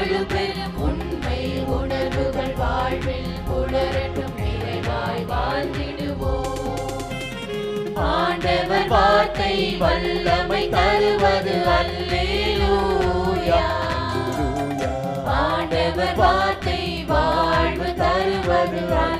வலுப்பெறும் உண்மை உணர்வுகள் வாழ்வில் புலரட்டும் நிறைவாய் வாழ்ந்திடுவோம். ஆண்டவர் வார்த்தை வல்லமை தருவது அல்லேலூயா. ஆண்டவர் வார்த்தை வாழ்வு தருவது அல்லேலூயா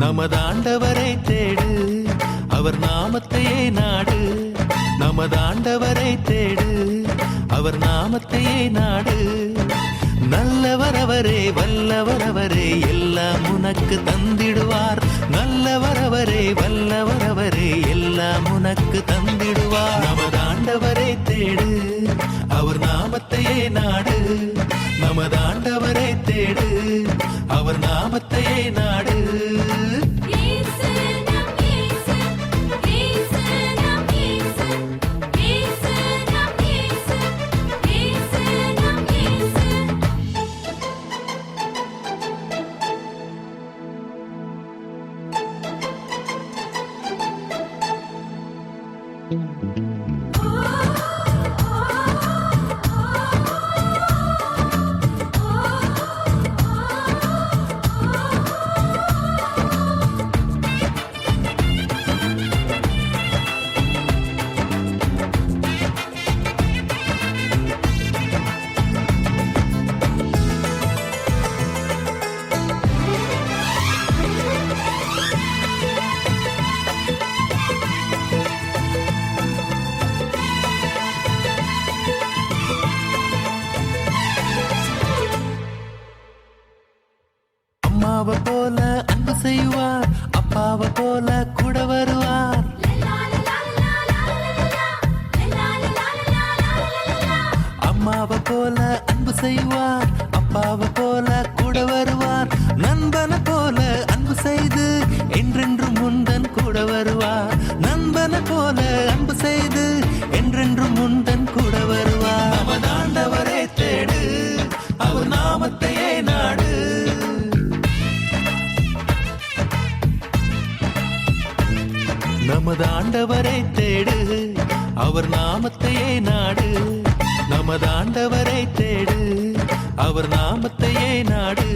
நமது ஆண்டவரை தேடு. அவர் நாமத்தையே நாடு. நமது ஆண்டவரை தேடு. அவர் நாமத்தையே நாடு. நல்லவர் அவரே வல்லவர் அவரே எல்லாம் உனக்கு தந்திடுவார். நல்லவர் அவரே வல்லவர் அவரே எல்லாம் உனக்கு தந்திடுவார். நமது ஆண்டவரை தேடு. அவர் நாமத்தையே நாடு. நமது ஆண்டவரை தேடு. அவர் நாமத்தையே நாடு. செய்வார். அப்பாவை போல கூட வருவார். நண்பனை போல அன்பு செய்து என்றென்றும் முந்தன் கூட வருவார். நண்பனை போல அன்பு செய்து என்றென்றும் முந்தன் கூட வருவார். நமது ஆண்டவரே தேடு அவர் நாமத்தையே நாடு. நமது ஆண்டவரை தேடு அவர் நாமத்தையே நாடு. நமது ஆண்டவரை தேடு அவர் நாமத்தையே நாடு.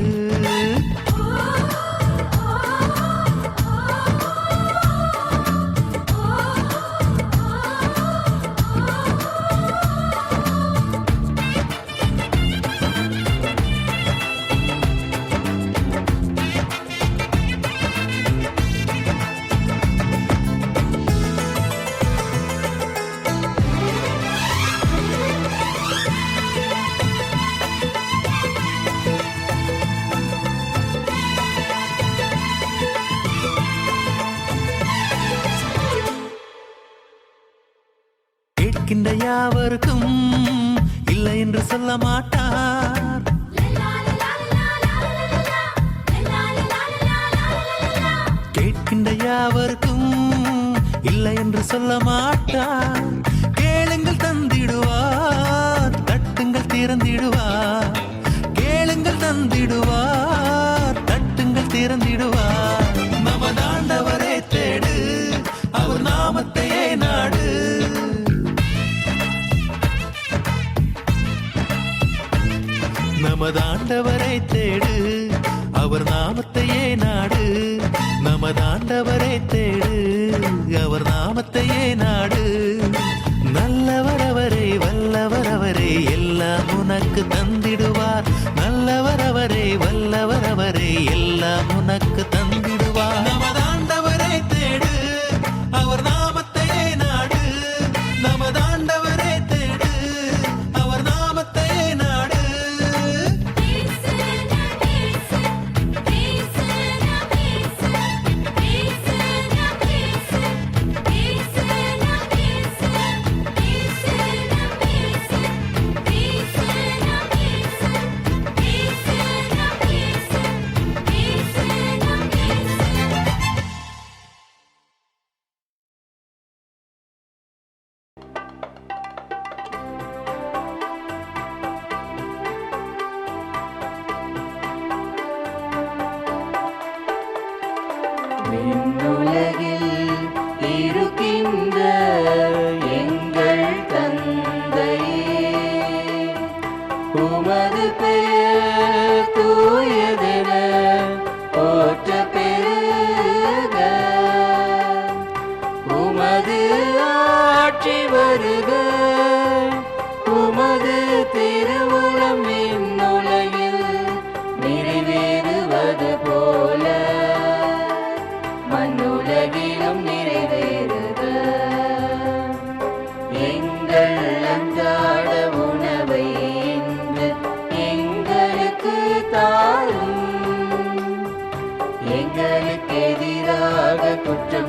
யாவருக்கும் இல்லை என்று சொல்ல மாட்டார். கேட்கின்ற யாவருக்கும் இல்லை என்று சொல்ல மாட்டார். கேளுங்கள் தந்திடுவார் தட்டுங்கள் திறந்திடுவார். கேளுங்கள் தந்திடுவார் தட்டுங்கள் திறந்திடுவார். நமதாண்டவரை தேடு. அவர் நாமத்தையே நாடு. நல்லவர் அவரே வல்லவர் அவரே எல்லாம் உனக்கு தந்திடுவார். நல்லவர் அவரே வல்லவர் அவரே எல்லாம்